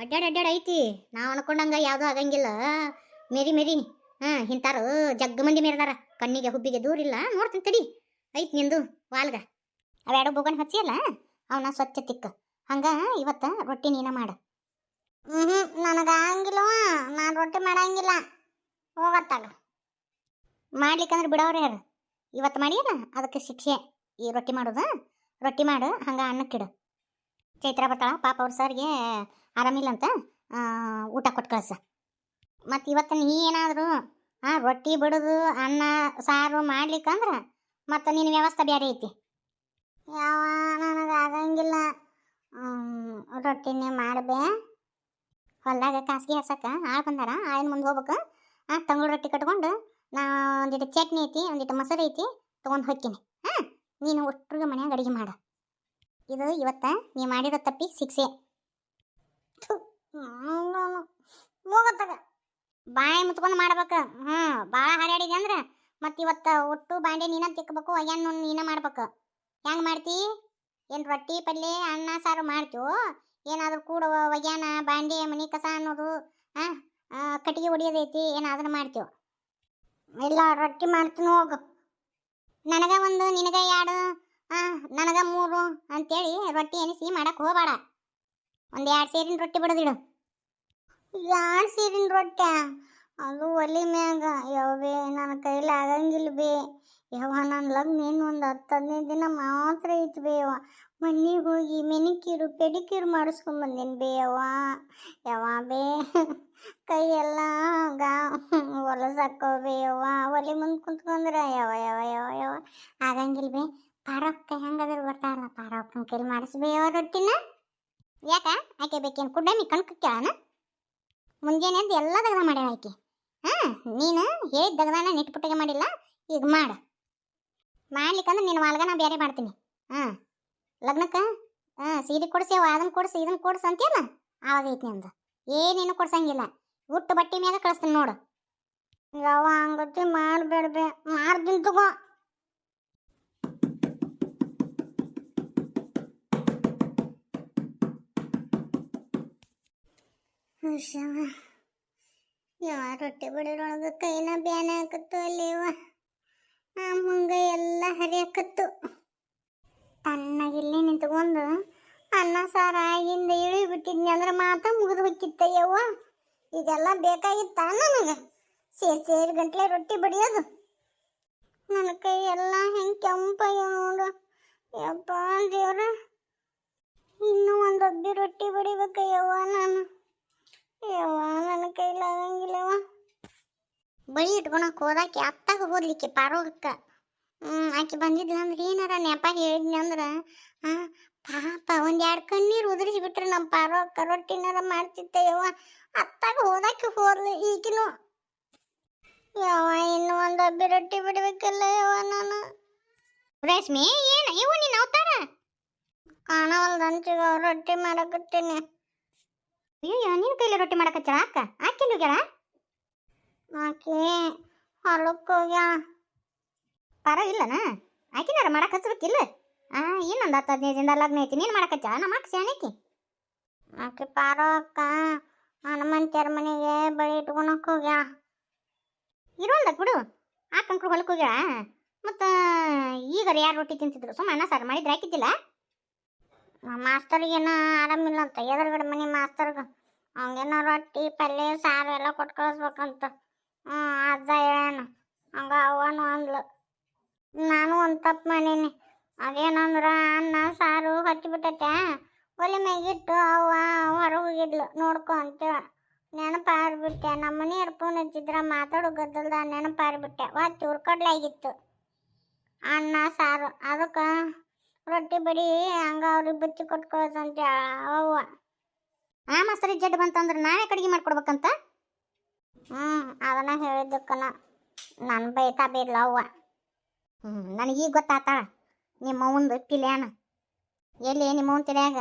ಅಡ್ಡಾಡ್ ಅಡ್ಡಾಡ್ ಐತಿ. ನಾವು ಅನ್ಕೊಂಡಂಗ ಯಾವುದೂ ಆಗಂಗಿಲ್ಲ. ಮೇರಿ ಮೇರಿ ಹಾ ಇಂತಾರು ಜಗ್ಗ ಮಂದಿ ಮೇರ್ದಾರ. ಕಣ್ಣಿಗೆ ಹುಬ್ಬಿಗೆ ದೂರಿಲ್ಲ ನೋಡ್ತೀನಿ ತಡಿ. ಐತಿ ನಿಂದು ವಾಲ್ಗ. ಅವೆರಡು ಬೋಗನ್ ಹಚ್ಚಿಯಲ್ಲ? ಅವನ ಸ್ವಚ್ಛ ತಿಕ್ಕ. ಹಂಗ ಇವತ್ತ ರೊಟ್ಟಿ ನೀನ ಮಾಡ. ಹ್ಞೂ ನನಗೆ ಆಗಂಗಿಲ್ಲವ ನಾನು ರೊಟ್ಟಿ ಮಾಡಂಗಿಲ್ಲ. ಹೋಗತ್ತಾಗ ಮಾಡ್ಲಿಕ್ಕಂದ್ರೆ ಬಿಡವ್ರೆ ಯಾರು? ಇವತ್ತು ಮಾಡಿಯಲ್ಲ ಅದಕ್ಕೆ ಶಿಕ್ಷೆ. ಈ ರೊಟ್ಟಿ ಮಾಡೋದು? ರೊಟ್ಟಿ ಮಾಡು. ಹಂಗ ಅನ್ನಕ್ಕಿಡು ಚೈತ್ರ ಬರ್ತಾಳ. ಪಾಪ ಅವ್ರ ಸರ್ಗೆ ಆರಾಮಿಲ್ಲಂತ ಅಂತ ಊಟ ಕೊಟ್ಟು ಕಳ್ಸ. ಮತ್ತು ಇವತ್ತು ನೀ ಏನಾದರೂ ಹಾಂ ರೊಟ್ಟಿ ಬಿಡೋದು, ಅನ್ನ, ಸಾರು ಮಾಡ್ಲಿಕ್ಕಂದ್ರೆ, ಮತ್ತು ನಿನ್ನ ವ್ಯವಸ್ಥೆ ಬೇರೆ ಐತಿ. ಯಾವ ನನಗೆ ಆಗಂಗಿಲ್ಲ. ರೊಟ್ಟಿನೇ ಮಾಡಬೇ. ಹೊಲ್ದಾಗ ಕಾಸಿಗೆ ಹಸಕ್ಕೆ ಆಳು ಬಂದಾರ, ಆಳಿನ ಮುಂದೆ ಹೋಗ್ಬೇಕು. ಆ, ತಂಗಳು ರೊಟ್ಟಿ ಕಟ್ಕೊಂಡು, ನಾ ಒಂದಿಟ್ಟು ಚಟ್ನಿ ಐತಿ ಒಂದಿಟ್ಟು ಮೊಸರು ಐತಿ, ತೊಗೊಂಡು ಹೋಗ್ತೀನಿ ಹಾಂ, ನೀನು ಒಟ್ಟಿಗೆ ಮನ್ಯಾಗ ಅಡುಗೆ ಮಾಡು. ಇದು ಇವತ್ತ ನೀ ಮಾಡಿರೋ ತಪ್ಪಿಗೆ ಶಿಕ್ಷೆ. ಹೋಗತ್ತಾಗ ಬಾಯಿ ಮುತ್ಕೊಂಡು ಮಾಡ್ಬೇಕು. ಹ್ಞೂ ಭಾಳ ಹಾರಾಡಿದೆ ಅಂದ್ರೆ ಮತ್ತು ಇವತ್ತು ಒಟ್ಟು ಬಾಂಡೆ ನೀನ ತಿಕ್ಕಬೇಕು ಒಯ್ಯಾನ ನೀನ ಮಾಡ್ಬೇಕು. ಹೆಂಗೆ ಮಾಡ್ತಿ? ಏನು ರೊಟ್ಟಿ ಪಲ್ಯ ಅನ್ನ, ಸಾರು ಮಾಡ್ತೀವೋ? ಏನಾದರೂ ಕೂಡ ಒಗ್ಯಾನ ಬಾಂಡೆ, ಮನೆ ಕಸ ಅನ್ನೋದು ಹಾಂ ಕಟ್ಟಿಗೆ ಹೊಡಿಯೋದೈತಿ ಏನಾದರೂ ಮಾಡ್ತೀವೋ? ಇಲ್ಲ, ರೊಟ್ಟಿ ಮಾಡ್ತೀನಿ ಹೋಗು. ನನಗ ಒಂದು, ನಿನಗ ಎರಡು ಹಾಂ ನನಗ ಮೂರು ಅಂತೇಳಿ ರೊಟ್ಟಿ ಎನಿಸಿ ಮಾಡಕ್ಕೆ ಹೋಗಬೇಡ. ಒಂದು ಎರಡು ಸೇರಿನ ರೊಟ್ಟಿ ಬಿಡದಿಡು ಎರಡು ಸೇರಿನ ರೊಟ್ಟಿ? ಅದು ಒಲಿ ಮ್ಯಾಗ. ಯಾವ ಬೇ ನನ್ನ ಕೈಲಿ ಆಗಂಗಿಲ್ಲ ಬೇ. ಯಾವ ನನ್ನ ಲಗ್ನ ಏನು ಒಂದು ಹತ್ತು ಹದಿನೈದು ದಿನ ಮಾತ್ರ ಐತಿ ಬೇ ಯವ್ವ. ಮನೆಗೆ ಹೋಗಿ ಮೆನಿಕ್ಯೂರು ಪೆಡಿಕ್ಯೂರ್ ಮಾಡಿಸ್ಕೊಂಬಂದೇನು ಬೇ ಯವ್ವ. ಯಾವ ಬೇ, ಕೈ ಎಲ್ಲ ಗಾ ಹೊಲಸಾಕೋ ಬೇ ಯವ್ವ. ಒಲೆ ಮುಂದೆ ಕುಂತ್ಕೊಂಡ್ರೆ ಯಾವ ಯಾವ ಯಾವ ಯಾವ ಆಗಂಗಿಲ್ಲ ಬೇ. ಪಾರಪ್ಪ ಹೆಂಗಾದ್ರು ಬರ್ತಾರಲ್ಲ ಪಾರಪ್ಪನ ಕೈಲಿ ಮಾಡಿಸ್ಬೇ ಯಾವ ರೊಟ್ಟಿನ. ಯಾಕ? ಆಕೆ ಬೇಕೇನು ಕುಡ್ಡಮಿ ಕಣ್ಕಕ್ಕಾನ ಮುಂಜಾನೆ ಎದ್ದು ಎಲ್ಲ ದಗದ ಮಾಡ್ಯಾಳ ಆಕೆ. ಹಾಂ, ನೀನು ಹೇಳಿದ ದಗದಾನ ನಿಟ್ಪುಟ್ಟಿಗೆ ಮಾಡಿಲ್ಲ, ಈಗ ಮಾಡು. ಮಾಡ್ಲಿಕ್ಕಂದ್ರೆ ನೀನು ನಾ ಬೇರೆ ಮಾಡ್ತೀನಿ. ಹಾಂ, ಲಗ್ನಕ್ಕೆ? ಹಾಂ ಸೀರೆ ಕೊಡಿಸಿ ಅದನ್ನು ಕೊಡಿಸಿ ಇದನ್ನು ಕೊಡಿಸಿ ಅಂತೀಯಲ್ಲ? ಆವಾಗ ಐತಿ ಅಂದ. ಏನೇನು ಕೊಡ್ಸಂಗಿಲ್ಲ. ಉಟ್ಟು ಬಟ್ಟೆ ಮ್ಯಾಗ ಕಳಿಸ್ತೀನಿ ನೋಡು. ಯಾವ ಹಂಗತಿ ಮಾಡಬೇಡ್ಬೆ. ಮಾಡ್ತೀನಿ ತಗೋ. ಹುಷಾರ ಯಾವ ರೊಟ್ಟಿ ಬಡಿರೊಳಗೆ ಕೈನ ಬ್ಯಾನೆ ಹಾಕತ್ತು ಅಲ್ಲಿವ. ಆ ಮುಂಗ ಎಲ್ಲ ಹರಿಯಾಕತ್ತು. ತಣ್ಣಗಿಲ್ಲಿ ನಿಂತ್ಕೊಂಡು ಅನ್ನ ಸಾರ ಆಗಿಂದ ಇಳಿ ಬಿಟ್ಟಿದ್ನಿ ಅಂದ್ರೆ ಮಾತ ಮುಗಿದು ಹೋಗಿತ್ತ ಯವ್ವ. ಇದೆಲ್ಲ ಬೇಕಾಗಿತ್ತ ನನಗೆ. ಸೇರಿ ಸೇರಿ ಗಂಟ್ಲೆ ರೊಟ್ಟಿ ಬಡಿಯೋದು. ನನ್ನ ಕೈ ಎಲ್ಲ ಹೆಂಗೆ ಕೆಂಪಾಗ್ಯಾವ ನೋಡು. ಯಪ್ಪ ದೇವ್ರ. ಇನ್ನೂ ಒಂದು ಒಬ್ಬಿ ರೊಟ್ಟಿ ಬಡಿಬೇಕಯ್ಯವ್ವ ನಾನು. ನನ್ನ ಕೈಲಾಗಂಗಿಲ್ಲವ ಬಳಿ ಇಟ್ಕೊಳಕ್ ಹೋದಾಕಿ ಅತ್ತಾಗ ಹೋದ್ಲಿಕ್ಕೆ ಪಾರೋಗಕ್ಕ ಹ್ಞೂ ಆಕೆ ಬಂದಿದ್ಲ ಅಂದ್ರೆ ಏನಾರ ನೆಪ ಹೇಳಿದ್ನಿ ಅಂದ್ರೆ, ಆ, ಪಾಪ ಒಂದ್ ಎರಡು ಕಣ್ಣೀರು ಉದುರಿಸಿ ಬಿಟ್ರೆ ನಮ್ಮ ಪಾರೋಕ್ಕ ರೊಟ್ಟಿನಾರ ಮಾಡ್ತಿದ್ದ ಯವ್ವ ಅತ್ತಾಗ ಹೋದಾಕಿ ಹೋದ್ಲು ಈಗಿನು ಯವ್ವ, ಇನ್ನು ಒಂದು ಒಬ್ಬಿ ರೊಟ್ಟಿ ಬಿಡ್ಬೇಕಲ್ಲ ಯವ್ವ ನಾನು. ರಶ್ಮಿ, ಏನು, ಇವು ನಿನ್ನ ಅವತಾರ? ಕಾಣವಲ್ದ ಅಂಚಿಗ ರೊಟ್ಟಿ ಮಾಡಕತ್ತೀನಿ. ಅಯ್ಯೋ ನಿನ್ನ ಕೈಲಿ ರೊಟ್ಟಿ ಮಾಡಕತ್ತಾಳ ಅಕ್ಕ ಆಕಿಲ್ಲ ಹೋಗ್ಯಾಳ? ಆಕೆ ಹೊಲಕ್ಕೆ ಹೋಗ್ಯಾಳ. ಪರವಾಗಿಲ್ಲನ? ಆಕಿನಾರ ಮಾಡಕ್ಕೆ ಹಚ್ಬೇಕಿಲ್ಲ? ಆ ಇನ್ನೊಂದು ಹತ್ತು ಹದಿನೈದು ದಿನ ಲಗ್ನ ಐತಿ ನೀನು ಮಾಡಕತ್ತಾಳ ನಮ್ಮ ಅಕ್ಕ ಶಾಣಿಕಿ ಆಕೆ ಪಾರೋ ಅಕ್ಕ ಹನುಮಂತ್ಯರ ಮನೆಗೆ ಬಳಿ ಇಟ್ಕೊಳಕ್ ಹೋಗ್ಯಾಳ. ಇರೋಲ್ದ ಬಿಡು. ಆಕಂಕ್ರು ಹೊಲಕ್ಕೆ ಹೋಗ್ಯಾಳ? ಮತ್ತು ಈಗ ಯಾರು ರೊಟ್ಟಿ ತಿಂತಿದ್ರು? ಸುಮ್ಮನೆ ಅನ್ನ ಸಾರು ಮಾಡಿದ್ರೆ ಹಾಕಿದ್ದಿಲ್ಲ? ಮಾಸ್ತರ್ಗೇನ ಆರಾಮಿಲ್ಲ ಅಂತ. ಎದುರುಗಡೆ ಮನೆ ಮಾಸ್ತರ್ಗೆ. ಅವಂಗೇನೋ ರೊಟ್ಟಿ, ಪಲ್ಯ, ಸಾರು ಎಲ್ಲ ಕೊಟ್ಟು ಕಳಿಸ್ಬೇಕಂತ. ಹ್ಞೂ, ಅಜ್ಜ ಹೇಳಾನ ಹಂಗ ಅವನು ಅಂದ್ಲು. ನಾನು ಒಂದು ತಪ್ಪು ಮಾಡೀನಿ. ಅದೇನಂದ್ರೆ ಅನ್ನ, ಸಾರು ಹಚ್ಚಿಬಿಟ್ಟೈತೆ. ಒಲೆ ಮ್ಯಾಗಿಟ್ಟು ಅವ್ವ ಹೊರಗೆ ಹೋಗಿದ್ಲು. ನೋಡ್ಕೊ ಅಂತೇಳಿ. ನೆನಪಾರ್ಬಿಟ್ಟೆ ನಮ್ಮ ಮನೆಯವ್ರು ಫೋನ್ ಹಚ್ಚಿದ್ರ ಮಾತಾಡೋ ಗದ್ದಲ್ದ ನೆನಪಾರಿಬಿಟ್ಟೆ ಒತ್ತು ಆಗಿತ್ತು. ಅನ್ನ, ಸಾರು. ಅದಕ್ಕೆ ರೊಟ್ಟಿ ಬಡಿ ಹಂಗ ಅವ್ರಿಗೆ ಬುತ್ತಿ ಕೊಟ್ಟು ಕಳ್ಸಂತ ಅವ್ವ ಆ ಮಸ್ತ್ರಿ ಜಡ್ ಬಂತಂದ್ರೆ ನಾವೇ ಕಡಿಗೆ ಮಾಡ್ಕೊಡ್ಬೇಕಂತ? ಹ್ಞೂ ಅದನ್ನ ಹೇಳಿದ್ದಕ್ಕನ ನನ್ನ ಬೈತಾ ಬೀರ್ಲ ಅವ್ವ ಹ್ಞೂ ನನಗೀಗ ಗೊತ್ತಾತಾಳ ನಿಮ್ಮ ಅವ್ವಂದು ಪಿಲ್ಯಾನ. ಎಲ್ಲಿ ನಿಮ್ಮ ಅವ್ನ ತಿಳಿಯಾಗ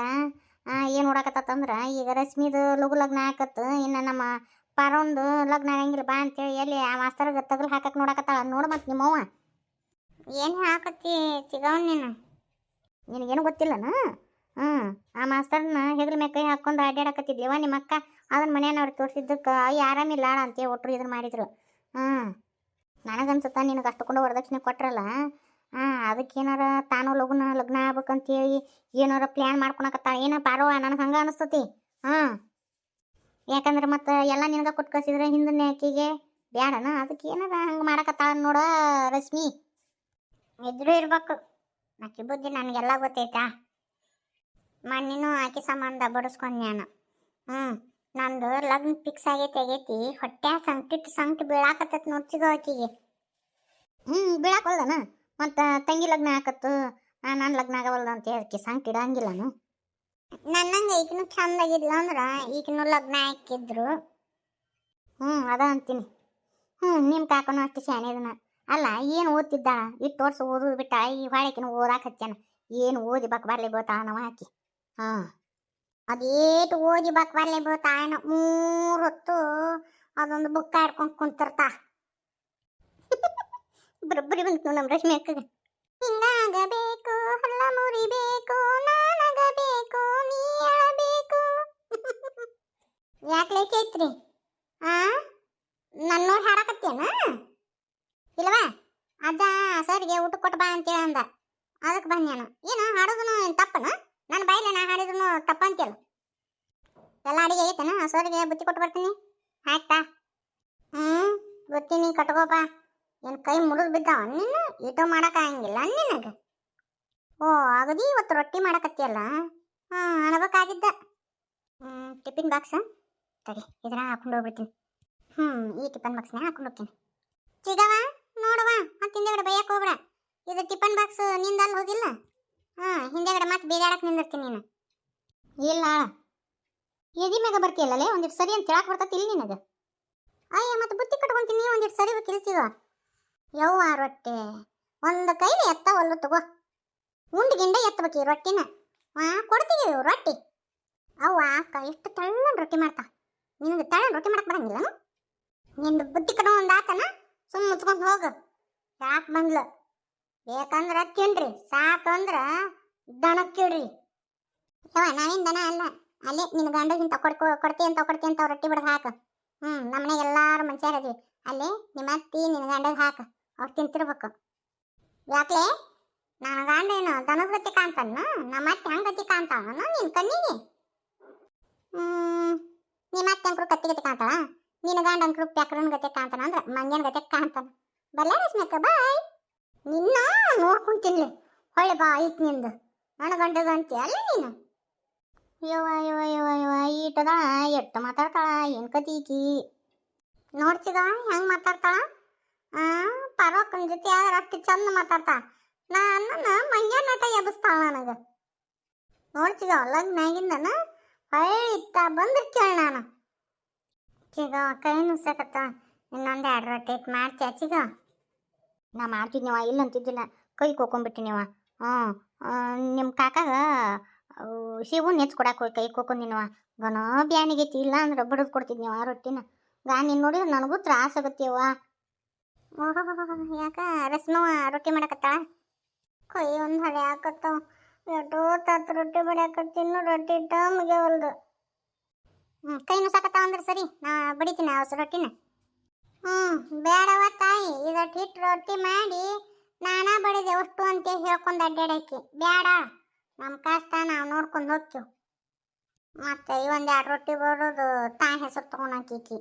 ಏನು ನೋಡಕತ್ತಂದ್ರೆ ಈಗ ರಶ್ಮಿದು ಲಘು ಲಗ್ನ ಆಕತ್ತು ಇನ್ನು ನಮ್ಮ ಪಾರೊಂದು ಲಗ್ನ ಆಗಂಗಿಲ್ಲ ಬಾ ಅಂತೇಳಿ ಎಲ್ಲಿ ಆ ಮಾಸ್ತರ್ಗೆ ತಗಲು ಹಾಕಕ್ಕೆ ನೋಡಕತ್ತಾಳ ನೋಡು ಮತ್ತೆ ನಿಮ್ಮವ್ವ ಏನು ಹಾಕತ್ತಿ ಸಿಗವ್ ನೀನು? ನಿನಗೇನು ಗೊತ್ತಿಲ್ಲನ? ಹ್ಞೂ, ಆ ಮಾಸ್ತರ್ನ ಹೆದ್ರ ಮ್ಯಾಗ ಕೈ ಹಾಕೊಂಡು ಅಡ್ಡಾಡಕತ್ತಿದ್ಯವ ನಿಮ್ಮ ಅಕ್ಕ ಅದನ್ನ ಮನೆಯವ್ರಿಗೆ ತೋರಿಸಿದ್ದಕ್ಕೆ ಅಯ್ಯ, ಆರಾಮಿಲ್ಲ ಅಂತೇಳಿ ಒಟ್ಟರು ಇದನ್ನ ಮಾಡಿದ್ರು. ಹ್ಞೂ. ನನಗನ್ಸುತ್ತ ನಿನಗೆ ಅಷ್ಟಕೊಂಡು ವರದಕ್ಷಿಣೆ ಕೊಟ್ರಲ್ಲ? ಹಾಂ ಅದಕ್ಕೇನಾರ ತಾನು ಲಗುನ, ಲಗ್ನ ಆಗ್ಬೇಕಂತೇಳಿ ಏನಾರ ಪ್ಲ್ಯಾನ್ ಮಾಡ್ಕೊಳಕತ್ತಾಳ ಏನ ಪಾರೋ ನನಗೆ ಹಂಗೆ ಅನಿಸ್ತತಿ? ಹಾಂ ಯಾಕಂದ್ರೆ ಮತ್ತೆ ಎಲ್ಲ ನಿನಗೆ ಕೊಟ್ಟು ಕಳಿಸಿದ್ರೆ ಹಿಂದಿನ ಆಕೆಗೆ ಬ್ಯಾಡನ? ಅದಕ್ಕೆ ಏನಾರ ಹಂಗೆ ಮಾಡಕತ್ತಾಳ ನೋಡ ರಶ್ಮಿ. ಇದ್ರೂ ಇರ್ಬೇಕು. ಆಕಿ ಬುದ್ಧಿ ನನಗೆಲ್ಲ ಗೊತ್ತೈತಾ? ಮಣ್ಣಿನೂ ಆಕೆ ಸಂಬಂಧ ಬಡಿಸ್ಕೊಂಡ್ ನಾನು ಹ್ಞೂ ನಂದು ಲಗ್ನ ಫಿಕ್ಸ್ ಆಗೈತಿ ಆಗೈತಿ. ಹೊಟ್ಟೆ ಸಂಕಿಟ್, ಸಂಕಟ ಬೀಳಾಕತ್ತೈತಿ ನೋಡ್ಸಿಗೋ ಆಕಿಗೆ. ಹ್ಞೂ ಬೀಳಾಕಲ್ದನ? ಮತ್ತು ತಂಗಿ ಲಗ್ನ ಹಾಕತ್ತು ನಾನು ಲಗ್ನ ಆಗವಲ್ದು ಅಂತ ಹೇಳಿ ಸಂಕಟ ಇಡಂಗಿಲ್ಲನು? ನನ್ನಂಗೆ ಈಗಿನೂ ಚಂದಾಗಿದ್ಲ ಅಂದ್ರೆ ಈಗಿನೂ ಲಗ್ನ ಹಾಕಿದ್ರು. ಹ್ಞೂ ಅದ ಅಂತೀನಿ. ಹ್ಞೂ ನಿಮ್ಮ ಕಾಕನೂ ಅಷ್ಟು ಶಾಣೆ ಇದನ್ನ ಅಲ್ಲ, ಏನು ಓದ್ತಿದ್ದಾಳ? ಇಟ್ಟು ವರ್ಷ ಓದೋದು ಬಿಟ್ಟ, ಈ ಹೊಳಕಿನ ಓದಾಕ ಹಚ್ಚಾನ ಏನು ಓದಿ ಬಕ್ ಬರ್ಲಿ ಬೋತಾಳ ನಾವು ಹಾಕಿ ಹಾಂ. ಅದೇಟು ಓದಿ ಬಕ್ ಬರ್ಲಿ ಬೋತಾಳ ಮೂರು ಹೊತ್ತು ಅದೊಂದು ಬುಕ್ ಆಡ್ಕೊಂಡು ಕುಂತಿರ್ತಾ. ಬರೋಬ್ಬರಿ ಬಂತು ನಮ್ಮ ರಶ್ಮಿ ಅಕ್ಕಗೆ. ಹಿಂಗಾಗಬೇಕು ಹಲ್ಲ ಮುರಿಬೇಕು, ನಾನಾಗಬೇಕು, ನೀ ಅಳಬೇಕು. ಯಾಕೆ ಚೈತ್ರಿ ಆ ನನ್ನ ನೋಡಿ ಹಾಡಕತ್ತೇನ ಇಲ್ವಾ ಅಜ್ಜ ಸರ್ಗೆ ಊಟ ಕೊಟ್ಟು ಬಾ ಅಂತೇಳಿ ಅಂದ. ಅದಕ್ಕೆ ಬಂದೆ ನಾನು. ಏನು, ಹಾಡೋದನು ತಪ್ಪನ? ನನ್ನ ಬಾಯಿಲೆ ನಾ ಹಾಡಿದ್ರು ತಪ್ಪ ಅಂತೇಳಿ ಎಲ್ಲ ಅಡಿಗೆ ಆಗೈತೇನ ಸರ್ಗೆ ಬುತ್ತಿ ಕೊಟ್ಟು ಬರ್ತೀನಿ. ಆಯ್ತಾ? ಹ್ಞೂ ಗೊತ್ತೀನಿ ಕಟ್ಕೋಪ ಏನು ಕೈ ಮುರಿದು ಬಿದ್ದಾವ? ನೀನು ಈಟೋ ಮಾಡಕ್ಕಾಗಂಗಿಲ್ಲ ನಿನಗೆ. ಓ ಆಗದಿ ಇವತ್ತು ರೊಟ್ಟಿ ಮಾಡಕತ್ತಿಯಲ್ಲ? ಹಾಂ, ಅನ್ಬೇಕಾಗಿದ್ದ. ಹ್ಞೂ ಟಿಫಿನ್ ಬಾಕ್ಸ? ತಡಿ ಇದ್ರ ಹಾಕೊಂಡು ಹೋಗ್ಬಿಡ್ತೀನಿ. ಹ್ಞೂ ಈ ಟಿಫನ್ ಬಾಕ್ಸ್ನ ಹಾಕೊಂಡು ಹೋಗ್ತೀನಿ. ಚಿಗವ ನೋಡುವ ಮತ್ತೆ ಹಿಂದೆಗಡೆ ಬೈಯಕ್ಕೆ ಹೋಗ್ಬೇಡ. ಇದು ಟಿಫನ್ ಬಾಕ್ಸ್ ನಿಂದಲ್ಲಿ ಹೋಗಿಲ್ಲ? ಹಾಂ, ಹಿಂದೆಗಡೆ ಮತ್ತೆ ಬೇಜಾಡಕ್ಕೆ ನಿಂದಿರ್ತೀನಿ ನೀನು. ಇಲ್ಲ ಎದಿ ಮ್ಯಾಗ ಬರ್ತೀಯಲ್ಲೇ ಒಂದಿಟ್ಟು ಸರಿ ಅಂತ ಹೇಳಕ್ ಬರ್ತೈತಿ ಇಲ್ಲಿ ನಿನಗೆ? ಅಯ್ಯ, ಮತ್ತೆ ಬುತ್ತಿ ಕಟ್ಕೊಂತೀನಿ ಒಂದಿಟ್ಟು ಸರಿ ಕಿಲ್ಸಿಗ ಯವ್ವ ರೊಟ್ಟಿ. ಒಂದು ಕೈಲಿ ಎತ್ತ ಒಲ್ಲು ತಗೋ. ಉಂಡು ಗಿಂಡೆ ಎತ್ತಬೇಕು ಈ ರೊಟ್ಟಿನ. ಹಾ ಕೊಡ್ತೀವಿ ರೊಟ್ಟಿ. ಅವ್ವ, ಅಕ್ಕ ಎಷ್ಟು ತಳ್ಳನ್ ರೊಟ್ಟಿ ಮಾಡ್ತಾ. ನಿನಗೆ ತಳ್ಳನ್ ರೊಟ್ಟಿ ಮಾಡಕ್ ಬರಂಗಿಲ್ಲ ನಿಂದು ಬುತ್ತಿ ಕಟ್ಕೊಂಡು ಒಂದು ಆತನ ಸುಮ್ಮ ಮುಚ್ಕೊಂಡು ಹೋಗು. ಯಾಕೆ ಬಂದ್ಲು? ಬೇಕಂದ್ರ ತಿನ್ರಿ ಸಾಕು ಅಂದ್ರ ಯವ್ವ, ನಾವೇನು ದನ ಅಲ್ಲ. ಅಲ್ಲೇ ನಿನ್ನ ಗಂಡಗಿಂತ ಕೊಡ್ಕೊ ಕೊಡ್ತಿ ಅಂತ ಕೊಡ್ತಿ ಅಂತ ರೊಟ್ಟಿ ಬಿಡದು ಹಾಕ. ಹ್ಮ್ ನಮ್ಮನೆಗೆ ಎಲ್ಲಾರು ಮನುಷ್ಯರ ಅದೀವಿ. ಅಲ್ಲೇ ನಿಮ್ಮ ಅತ್ತಿ ನಿನ್ನ ಗಂಡಗೆ ಹಾಕ. ಅವ್ರು ತಿಂತಿರ್ಬೇಕು. ಯಾಕ್ಲೆ? ನನ್ನ ಗಂಡ ಏನು ದನದ ಗತಿ ನಮ್ಮ ಅತ್ತೆ ಹಂಗೆ ಗತಿ ಕಾಣ್ತಾನ ನಿನ್ನ ಕಣ್ಣಿಗೆ. ಹ್ಮ್, ನಿಮ್ಮ ಅತ್ತೆ ಅಂಕರು ಕತ್ತಿ ಗತಿ ನಿನ್ನ ಗಂಡ ಅಂಕರು ಪ್ಯಾಕ್ರನ್ ಗತಿ ಕಾಣ್ತಾನ ಅಂದ್ರೆ ಮಂಜನ್ ಗತಿ ಕಾಣ್ತಾನ. ಬರ್ಲ ರಶ್ಮಿಕ, ಬಾಯ್. ನಿನ್ನ ನೋಡ್ಕೊಂತೀನಿ ಹೊಳೆ ಬಾ, ಐತ್ ನಿಂದು. ನನ್ನ ಗಂಡದ ಅಂತೀಯ ಅಲ್ಲ ನೀನು? ಯವ್ವ ಯವ್ವ ಯವ್ವ ಯವ್ವ ಈಟದ ಎಟ್ಟು ಮಾತಾಡ್ತಾಳ, ಏನ್ ಕತೀಕಿ ನೋಡ್ತಿದ, ಹೆಂಗ್ ಮಾತಾಡ್ತಾಳ? ಪರವಕ್ಕನ ಜೊತೆ ಅಷ್ಟು ಚಂದ ಮಾತಾಡ್ತಾ? ನನ್ನ ಮಂಗ್ಯ ನಟ ಎಬ್ಬಿಸ್ತಾಳ ನನಗೆ. ನೋಡ್ತಿದ ಲಗ್ನಾಗಿಂದನ ಹೊಳ್ಳಿ ಇತ್ತ ಬಂದ್ರ ಕೇಳ ನಾನು. ಚಿಗ ಕೈ ನುಸಕತ್ತ ಇನ್ನೊಂದು ಎರಡು ರೊಟ್ಟಿ ಮಾಡ್ತೀಯ, ಚಿಗ? ನಾ ಮಾಡ್ತಿದ್ನಿವ ಇಲ್ಲ ಅಂತಿದ್ದಿಲ್ಲ ಕೈ ಕೋಕೊಂಬಿಟ್ಟಿನಿವ ಹ್ಞೂ ನಿಮ್ಮ ಕಾಕಾಗ ಶಿವು ನೆಚ್ ಕೊಡಕ್ಕೆ ಹೋಗಿ ಕೈ ಕೋಕೊಂಡಿನವ ಗನೋ ಬ್ಯಾನಿಗೈತಿ ಇಲ್ಲ ಅಂದ್ರೆ ಬಡದು ಕೊಡ್ತಿದ್ನಿವ ಆ ರೊಟ್ಟಿನ. ಗಾ, ನೀನು ನೋಡಿದ್ರೆ ನನಗೂ ತ್ರಾಸ ಆಗತ್ತೀವ. ಯಾಕ ರಸ್ಮವ ರೊಟ್ಟಿ ಮಾಡಕತ್ತಾಳ? ಕೈ ಒಂದು ಹಳೆ ಹಾಕತ್ತಾವ ಎಷ್ಟೋ ತತ್ ರೊಟ್ಟಿ ಬಡಿಯಾಕತ್ತಿನ್ನು ರೊಟ್ಟಿ ಇಟ್ಟ ಮುಗಿಯವಲ್ದು. ಹ್ಞೂ ಕೈ ನುಸಾಕತ್ತಾವ ಅಂದ್ರೆ ಸರಿ, ನಾ ಬಡಿತೀನಿ ಅವಸ ರೊಟ್ಟಿನ. ಹ್ಞೂ ಬೇಡವ ತಾಯಿ ಇದಟ್ಟು ಹಿಟ್ಟು ರೊಟ್ಟಿ ಮಾಡಿ ನಾನಾ ಬಡಿದೆ ಅಷ್ಟು ಅಂತ ಹೇಳ್ಕೊಂಡು ಅಡ್ಡಾಡಕ್ಕೆ ಬೇಡ ನಮ್ಮ ಕಷ್ಟ ನಾವು ನೋಡ್ಕೊಂಡು ಹೋಗ್ತೀವಿ. ಮತ್ತೆ ಈ ಒಂದು ಎರಡು ರೊಟ್ಟಿ ಬರೋದು ತಾ ಹೆಸರು ತೊಗೊಂಡಾಕೀಕಿ